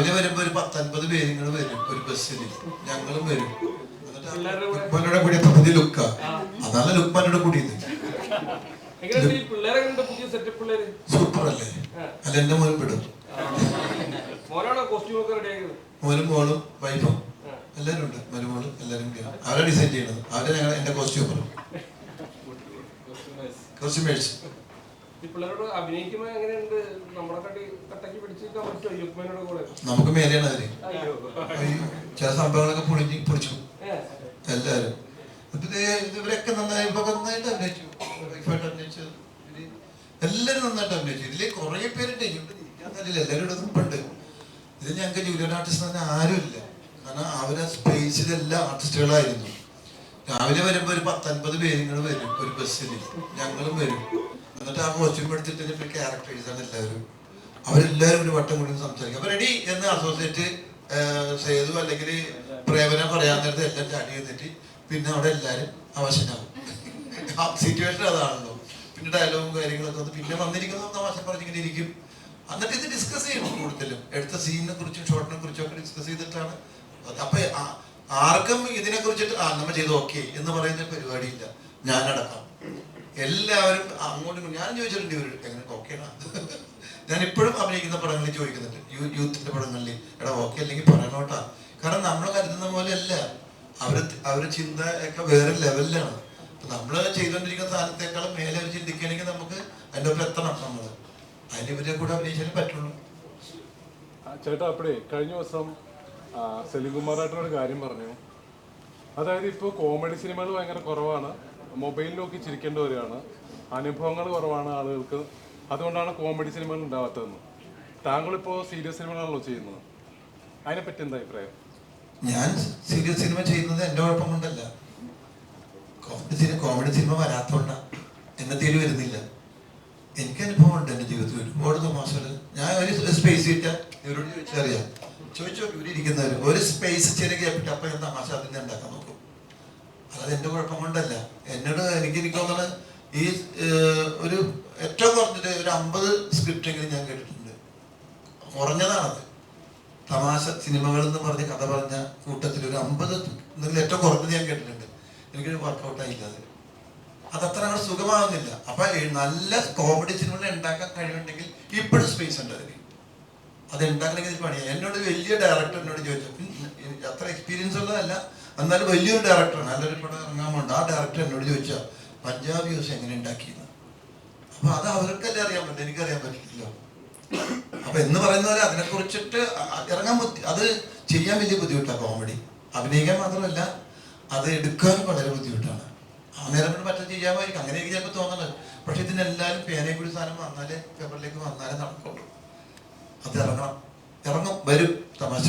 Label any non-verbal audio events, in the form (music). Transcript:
രാവിലെ വരുമ്പോ ഒരു പത്തൊൻപത് പേര് വരും ഒരു ബസ്സിൽ ഞങ്ങളും വരും. ലുക്മാനോടെ കൂടി പകുതി ലുക്ക. അതാണ് ലുക്മാനോടെ കൂടിയത്. സൂപ്പർ അല്ലേ അല്ല എന്റെ മോനും പെടും. മോനും മോളും വൈഫും എല്ലാരും ഉണ്ട്. മരുമോളും എല്ലാവരും ഉണ്ട്. അവരെ ഡിസൈൻ ചെയ്യണത്. അവരെ ഞങ്ങൾ എന്റെ കോസ്റ്റ്യൂമർ കോസ്റ്റ്യൂമേഴ്സ് (laughs) നമുക്ക് മേലെയാണ് അതിന് ചില സംഭവങ്ങളൊക്കെ പൊളിഞ്ഞ് പൊളിച്ചു. എല്ലാരും ഇവരൊക്കെ നന്നായി ഇപ്പൊ നന്നായിട്ട് അഭിനയിച്ചു. വൈഫായിട്ട് എല്ലാരും നന്നായിട്ട് അഭിനയിച്ചു. ഇതിൽ കുറെ പേരുണ്ട്. എല്ലാവരും ഇവിടെ നിൽപ്പുണ്ട് ഇതിൽ ഞങ്ങൾക്ക് ജൂനിയർ ആർട്ടിസ്റ്റ് തന്നെ ആരും ഇല്ല കാരണം അവരെ സ്പേസിലെല്ലാം ആർട്ടിസ്റ്റുകളായിരുന്നു രാവിലെ വരുമ്പോൾ ഒരു പത്തൊൻപത് പേര് വരും ഒരു ബസ്സിൽ ഞങ്ങളും വരും. എന്നിട്ട് ആ കോസ്റ്റ്യൂം എടുത്തിട്ട് ക്യാരക്ടേഴ്സ് ആണ് എല്ലാവരും. അവരെല്ലാവരും ഒരു വട്ടം കൂടി സംസാരിക്കും. അപ്പൊ റെഡി എന്ന് അസോസിയേറ്റ് സേതു അല്ലെങ്കിൽ പ്രേമന പറയാൻ നേരത്തെ എല്ലാം ചാടി ചെയ്തിട്ട് പിന്നെ അവിടെ എല്ലാവരും അവശനാവും. സിറ്റുവേഷൻ അതാണല്ലോ. പിന്നെ ഡയലോഗും കാര്യങ്ങളൊക്കെ വന്ന് പിന്നെ വന്നിരിക്കുന്ന തമാശ പറഞ്ഞിങ്ങനെ ഇരിക്കും. എന്നിട്ട് ഇത് ഡിസ്കസ് ചെയ്യണം കൂടുതലും. എടുത്ത സീനിനെ കുറിച്ചും ഷോട്ടിനെ കുറിച്ചും ഒക്കെ ഡിസ്കസ് ചെയ്തിട്ടാണ്. അപ്പൊ ആർക്കും ഇതിനെ കുറിച്ചിട്ട് ആ നമ്മൾ ചെയ്ത് ഓക്കെ എന്ന് പറയുന്ന പരിപാടിയില്ല. ഞാനടക്കം എല്ലാവരും അങ്ങോട്ടും ഞാൻ ചോദിച്ചിട്ടുണ്ട് എങ്ങനെ ഓക്കെയാണ് ഞാൻ ഇപ്പോഴും അഭിനയിക്കുന്ന പടങ്ങളിൽ ചോദിക്കുന്നുണ്ട്. യൂ യൂത്തിന്റെ പടങ്ങളിൽ. എടാ ഓക്കെ അല്ലെങ്കിൽ പറയണോട്ടാ കാരണം നമ്മൾ കരുതുന്ന പോലെ അല്ല അവർ അവർ ചിന്ത ഒക്കെ വേറെ ലെവലിലാണ്. നമ്മൾ ചെയ്തുകൊണ്ടിരിക്കുന്ന സാധനത്തെക്കാളും മേലെ അവർ ചിന്തിക്കുകയാണെങ്കിൽ നമുക്ക് അതിന്റെ ഒപ്പം എത്തണം നമ്മൾ അതിന് ഇവരെ കൂടെ അഭിനയിച്ചാലും പറ്റുള്ളൂ. ചേട്ടാ അപ്പഴേ കഴിഞ്ഞ ദിവസം സെലിംകുമാറായിട്ടൊരു കാര്യം പറഞ്ഞു. അതായത് ഇപ്പോൾ കോമഡി സിനിമകൾ ഭയങ്കര കുറവാണ്. മൊബൈൽ നോക്കി ചിരിക്കേണ്ടി വരികയാണ് അനുഭവങ്ങൾ കുറവാണ് ആളുകൾക്ക്. അതുകൊണ്ടാണ് കോമഡി സിനിമകൾ ഉണ്ടാവാത്തതെന്ന്. താങ്കളിപ്പോൾ സീരിയസ് സിനിമകളാണല്ലോ ചെയ്യുന്നത്. അതിനെപ്പറ്റി എന്താ അഭിപ്രായം? ഞാൻ സീരിയസ് സിനിമ ചെയ്യുന്നത് എന്റെ കുഴപ്പം കൊണ്ടല്ല. കോമഡി സിനിമ കോമഡി സിനിമ വരാത്തോണ്ട. എന്നത്തേലും വരുന്നില്ല. എനിക്ക് അനുഭവം ഉണ്ട് എന്റെ ജീവിതത്തിൽ. ഒരുപാട് തമാശകൾ. ഞാൻ ഒരു സ്പേസ് കിട്ടാൻ ഇവരോട് ചോദിച്ചറിയാം. ചോദിച്ചോ ഇരിക്കുന്നവർ ഒരു സ്പേസ് ചെറിയ അപ്പം ഞാൻ തമാശ അതിനെ ഉണ്ടാക്കാൻ നോക്കും. എന്റെ കുഴപ്പം കൊണ്ടല്ല. എന്നോട് എനിക്ക് എനിക്ക് തോന്നുന്നത് ഈ ഒരു ഏറ്റവും കുറഞ്ഞത് ഒരു അമ്പത് സ്ക്രിപ്റ്റ് എങ്കിലും ഞാൻ കേട്ടിട്ടുണ്ട്. കുറഞ്ഞതാണത്. തമാശ സിനിമകൾ എന്ന് പറഞ്ഞ് കഥ പറഞ്ഞ കൂട്ടത്തിൽ ഒരു അമ്പത് ഏറ്റവും കുറഞ്ഞത് ഞാൻ കേട്ടിട്ടുണ്ട്. എനിക്കൊരു വർക്കൗട്ടായില്ല അത്. അതത്ര അങ്ങോട്ട് സുഖമാകുന്നില്ല അപ്പൊ നല്ല കോമഡി സിനിമകൾ ഉണ്ടാക്കാൻ കഴിവുണ്ടെങ്കിൽ ഇപ്പോഴും സ്പേസ് ഉണ്ട് അതിന്. അത് ഉണ്ടാക്കണമെങ്കിൽ പണിയാണ് എന്നോട് വലിയ ഡയറക്ടറിനോട് ചോദിച്ചു. അത്ര എക്സ്പീരിയൻസ് ഉള്ളതല്ല. എന്നാലും വലിയൊരു ഡയറക്ടർ നല്ലൊരു പടം ഇറങ്ങാൻ വേണ്ട ആ ഡയറക്ടർ എന്നോട് ചോദിച്ചാൽ പഞ്ചാബ് യൂസ് എങ്ങനെ ഉണ്ടാക്കിയെന്ന്? അപ്പൊ അത് അവർക്കല്ലേ അറിയാൻ പറ്റും എനിക്കറിയാൻ പറ്റില്ല അപ്പൊ എന്ന് പറയുന്ന പോലെ അതിനെ കുറിച്ചിട്ട് ഇറങ്ങാൻ അത് ചെയ്യാൻ വലിയ ബുദ്ധിമുട്ടാണ് കോമഡി അഭിനയിക്കാൻ മാത്രമല്ല അത് എടുക്കാൻ വളരെ ബുദ്ധിമുട്ടാണ്. ആ നേരം കൊണ്ട് മറ്റേ ചെയ്യാമായിരിക്കും അങ്ങനെ എനിക്ക് ചിലപ്പോൾ തോന്നുന്നത്. പക്ഷെ ഇതിനെല്ലാവരും പേനയും കൂടി സാധനം വന്നാലേ പേപ്പറിലേക്ക് വന്നാലേ നടക്കുള്ളൂ. അത് ഇറങ്ങണം. ഇറങ്ങും വരും തമാശ